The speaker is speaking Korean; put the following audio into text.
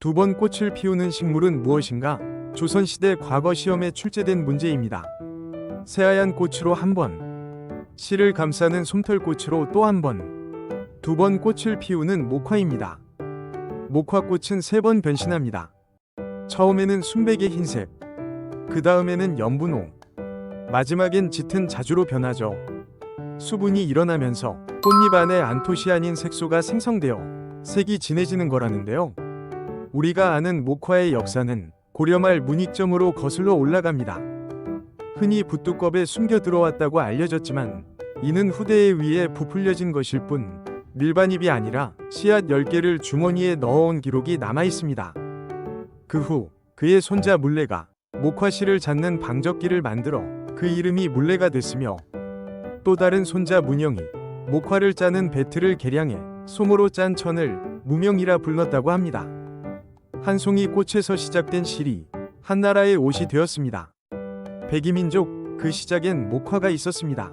두 번 꽃을 피우는 식물은 무엇인가? 조선시대 과거 시험에 출제된 문제입니다. 새하얀 꽃으로 한 번, 씨를 감싸는 솜털꽃으로 또 한 번, 두 번 꽃을 피우는 목화입니다. 목화꽃은 세 번 변신합니다. 처음에는 순백의 흰색, 그 다음에는 연분홍, 마지막엔 짙은 자주로 변하죠. 수분이 일어나면서 꽃잎 안에 안토시아닌 색소가 생성되어 색이 진해지는 거라는데요. 우리가 아는 목화의 역사는 고려 말 문익점으로 거슬러 올라갑니다. 흔히 붓두껍에 숨겨 들어왔다고 알려졌지만 이는 후대에 의해 부풀려진 것일 뿐 밀반입이 아니라 씨앗 10개를 주머니에 넣어온 기록이 남아 있습니다. 그 후 그의 손자 물레가 목화씨를 잡는 방적기를 만들어 그 이름이 물레가 됐으며 또 다른 손자 문영이 목화를 짜는 배틀을 개량해 솜으로 짠 천을 무명이라 불렀다고 합니다. 한 송이 꽃에서 시작된 실이 한 나라의 옷이 되었습니다. 백이민족 그 시작엔 목화가 있었습니다.